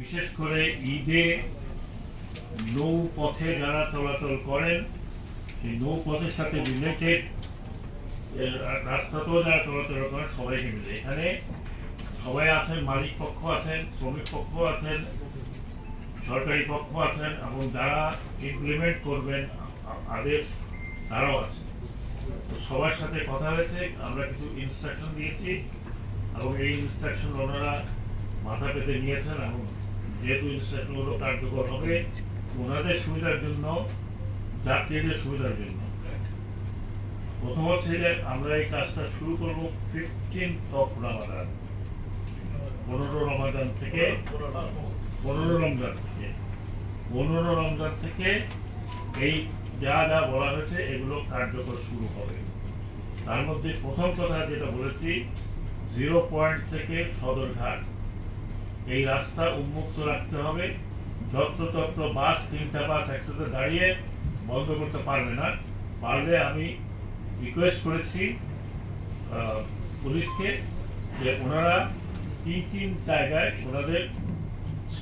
বিশেষ করে ঈদে নৌ পথে যারা চলাচল করেন, সেই নৌ পথের সাথে রিলেটেড রাস্তাতেও যারা চলাচল করেন, সবাইকে মিলে। এখানে সবাই আছেন, মালিক পক্ষ আছেন, শ্রমিক পক্ষ আছেন, সরকারি পক্ষ আছেন, এবং যারা ইমপ্লিমেন্ট করবেন, আদেশ তারাও আছে সবার সাথে কথা হয়েছে, আমরা কিছু ইনস্ট্রাকশন দিয়েছি, এবং এই ইনস্ট্রাকশন ওনারা মাথা পেতে নিয়েছেন, এবং কার্যকর শুরু পনেরো থেকে এই যা যা বলা হয়েছে, এগুলো কার্যকর শুরু হবে। তার মধ্যে প্রথম কথা যেটা বলেছি জিরো পয়েন্ট থেকে সদর সদরঘাট এই রাস্তা উন্মুক্ত রাখতে হবে। যত্রতত্র বাস তিনটা বাস একসাথে দাঁড়িয়ে বন্ধ করতে পারবে না। পারলে আমি রিকোয়েস্ট করেছি পুলিশকে যে ওনারা তিন তিন জায়গায় ওনাদের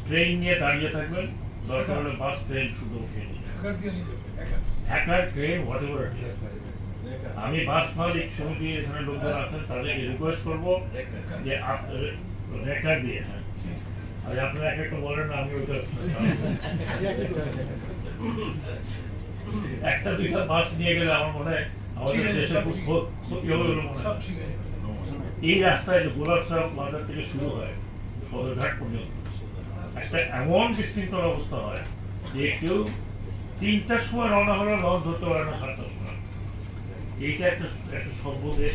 ট্রেন নিয়ে দাঁড়িয়ে থাকবেন। দরকার হলে বাস ট্রেন শুধু উঠিয়ে নিয়ে যাবেন। হ্যাকার ট্রেন হোয়াট এভার আমি বাস মালিক সমিতি এখানে লোকজন আছেন তাদেরকে রিকোয়েস্ট করব যে রেকার দিয়ে হ্যাঁ আর আপনারা এক একটা বলেন না আমি একটা দুইটা বাস নিয়ে গেলে আমার মনে হয় আমাদের দেশের খুব ক্ষতি- হবে বলে মনে হয়? এই রাস্তায় যে গোলাপ সাহ বাজার থেকে শুরু হয় সদরঘাট পর্যন্ত একটা এমন বিশৃঙ্খল অবস্থা হয় যে কেউ তিনটার সময় রওনা হলে লঞ্চ ধরতে পারে না সাতটার সময়। এইটা একটা একটা সভ্য দেশ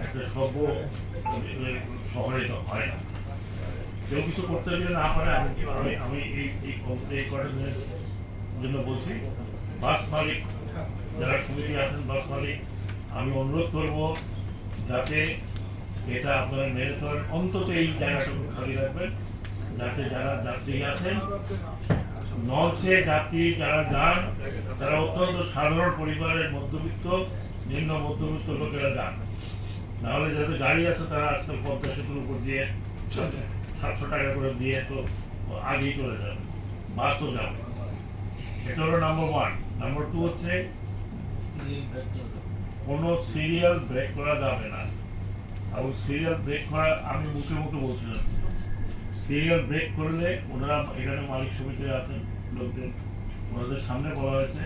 একটা সভ্য শহরে তো হয় না। কেউ কিছু করতে যদি না পারে, আমি আমি আমি এই এই এই কটা জন্য বলছি, বাস মালিক, যারা সমিতি আছেন, বাস মালিক, আমি অনুরোধ করব যাতে এটা আপনারা মেনে চলেন। অন্তত এই জায়গাটুকু খালি রাখবেন, যাতে যারা যাত্রী আছেন লঞ্চে যাত্রী যারা যান, তারা অত্যন্ত সাধারণ পরিবারের মধ্যবিত্ত, নিম্ন মধ্যবিত্ত লোকেরা যান। নাহলে যাদের গাড়ি আছে, তারা আজকাল পদ্মা সেতুর উপর দিয়ে সাতশো টাকা করে দিয়ে তো আগেই চলে যাবে, বাসও যাবে এটা হলো নাম্বার ওয়ান নাম্বার টু হচ্ছে, কোনো সিরিয়াল ব্রেক করা যাবে না। এবং সিরিয়াল ব্রেক করা আমি মুখে মুখে বলছিলাম। সিরিয়াল ব্রেক করলে ওনারা এখানে মালিক সমিতিরা আছেন লোকজন, ওনাদের সামনে বলা হয়েছে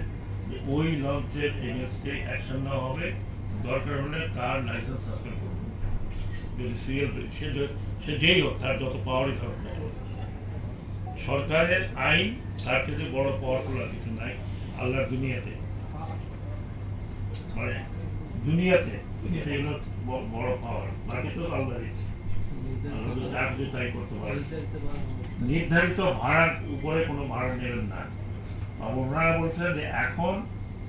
যে ওই লঞ্চের এগেনস্টে অ্যাকশন নেওয়া হবে। দরকার হলে তার লাইসেন্স সাসপেন্ড করবে যদি সিরিয়াল সে সে যেই হোক তার যত পাওয়ারই থাকুক না সরকারের আইন তার থেকে বড় পাওয়ারফুল আর কিছু নাই আল্লাহর দুনিয়াতে। মানে দুনিয়াতে বড় পাওয়ার বাকি তো আল্লাহ তাই করতে পারে। নির্ধারিত ভাড়ার উপরে কোনো ভাড়া নেবেন না। ওনারা বলছেন যে এখন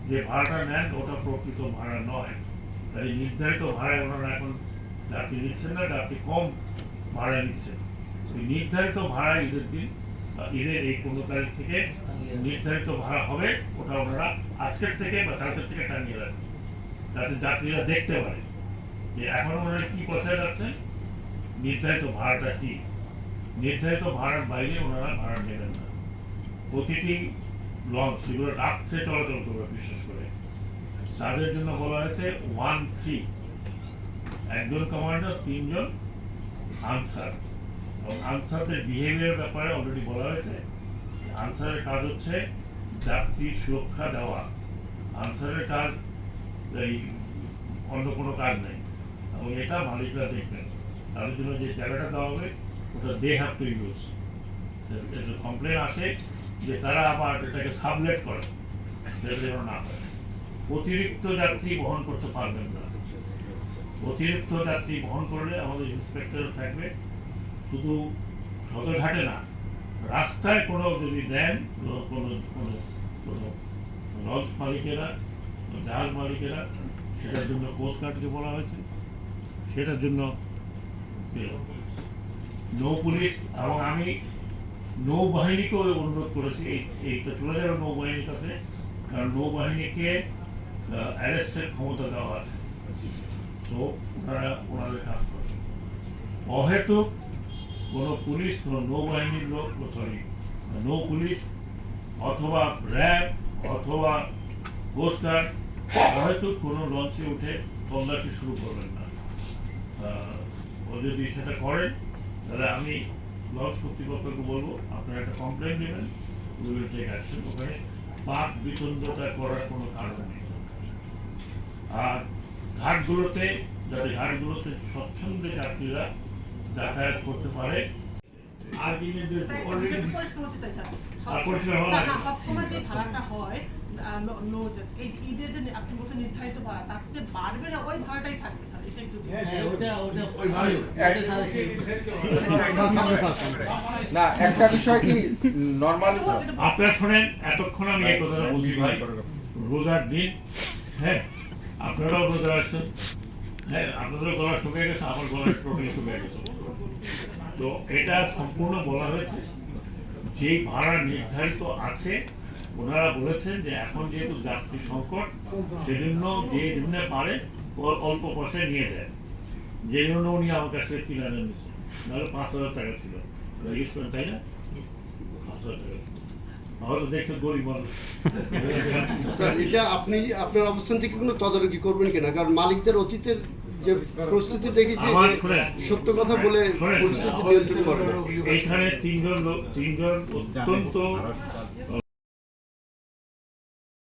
যে ভাড়াটা নেন ওটা প্রকৃত ভাড়া নয়। তাই নির্ধারিত ভাড়ায় ওনারা এখন যাত্রী দিচ্ছেন না যাত্রী কম ভাড়া নিচ্ছেন। ওই নির্ধারিত ভাড়া ঈদের দিন ঈদের এই পনেরো তারিখ থেকে নির্ধারিত ভাড়া হবে, ওটা ওনারা আজকের থেকে বা কালকের থেকে টানিয়ে রাখবেন। যাতে যাত্রীরা দেখতে পারে যে এখন ওনারা কি কোথায় যাচ্ছেন, নির্ধারিত ভাড়াটা কি? নির্ধারিত ভাড়ার বাইরে ওনারা ভাড়া নেবেন না। প্রতিটি লঞ্চ সেগুলো রাত্রে চলাচল করবে, বিশেষ করে। তাদের জন্য বলা হয়েছে ওয়ান থ্রি একজন কমান্ডার তিনজন আনসার এবং আনসারদের বিহেভিয়ার ব্যাপারে অলরেডি বলা হয়েছে। আনসারের কাজ হচ্ছে যাত্রী সুরক্ষা দেওয়া। আনসারের কাজ, এই, অন্য কোনো কাজ নেই। এবং এটা মালিকরা দেখবেন। তাদের জন্য যে জায়গাটা দেওয়া হবে, ওটা they have to use complain আসে যে তারা আবার এটাকে সাবলেট করে। যেন না হয় অতিরিক্ত যাত্রী বহন করতে পারবেন না। অতিরিক্ত যাত্রী বহন করলে আমাদের ইন্সপেক্টর থাকবে। শুধু সদরঘাটে না, রাস্তায় কোনো যদি দেন কোনো কোনো কোনো লঞ্চ মালিকেরা জাহাজ মালিকেরা, সেটার জন্য কোস্ট গার্ডকে বলা হয়েছে। সেটার জন্য নৌ পুলিশ এবং আমি নৌবাহিনীকেও অনুরোধ করেছি, এই এইটা চলে যাবে নৌবাহিনীর কাছে, কারণ নৌবাহিনীকে অ্যারেস্টের ক্ষমতা দেওয়া আছে। তো ওনারা ওনাদের কাজ করে অহেতুক কোনো পুলিশ, কোনো নৌবাহিনীর লোক সরি নৌ পুলিশ অথবা র্যাব অথবা কোস্টগার্ড হয়তো কোনো লঞ্চে উঠে তল্লাশি শুরু করবেন না। ও যদি সেটা করেন, তাহলে আমি লঞ্চ কর্তৃপক্ষকে বলব, আপনারা একটা কমপ্লেন দেবেন উইল টেক অ্যাকশন ওখানে পাক বিতন্দতা করার কোনো কারণ নেই। ঘাটগুলোতে যাতে ঘাটগুলোতে স্বচ্ছন্দে যাত্রীরা যাতায়াত করতে পারে। আর কি নির্দেশ অলরেডি আর পরিষ্কার হওয়া লাগে। সবসময় যে ভাড়াটা হয় আহ, ন- নৌযান, এই ঈদের যে আপনি বলছেন নির্ধারিত ভাড়া তার চেয়ে বাড়বে না ওই ভাড়াটাই থাকবে স্যার। এটা একটু হ্যাঁ, ওটা ওটা ওই ভালো। না একটা বিষয় কি নর্মাল আপনারা শোনেন এতক্ষণ আমি এই কথাটা বলছি ভাই। রোজার দিন হ্যাঁ আপনারাও রোজা আসছেন। হ্যাঁ আপনাদেরও গলা শুকিয়ে গেছে আমার গলা টোটালি শুকিয়ে গেছে। তো এটা সম্পূর্ণ বলা হয়েছে। যে ভাড়া নির্ধারিত আছে ওনারা বলেছেন যে এখন যেহেতু যাত্রী সংকট সেজন্য যে জন্য পারে অল্প পয়সায় নিয়ে দেয় যে জন্য উনি আমার কাছ থেকে কিনে আনেন। নিচ্ছে নাহলে পাঁচ হাজার টাকা ছিল। তাই না? পাঁচ হাজার টাকা। এটা আপনি আপনার অবস্থান থেকে কোনো তদারকি করবেন কিনা কারণ মালিকদের অতীতের যে প্রস্তুতি দেখেছি। সত্য কথা বলে শোনেন। পরিস্থিতি নিয়ন্ত্রণ করে এইখানে তিনজন তিনজন অত্যন্ত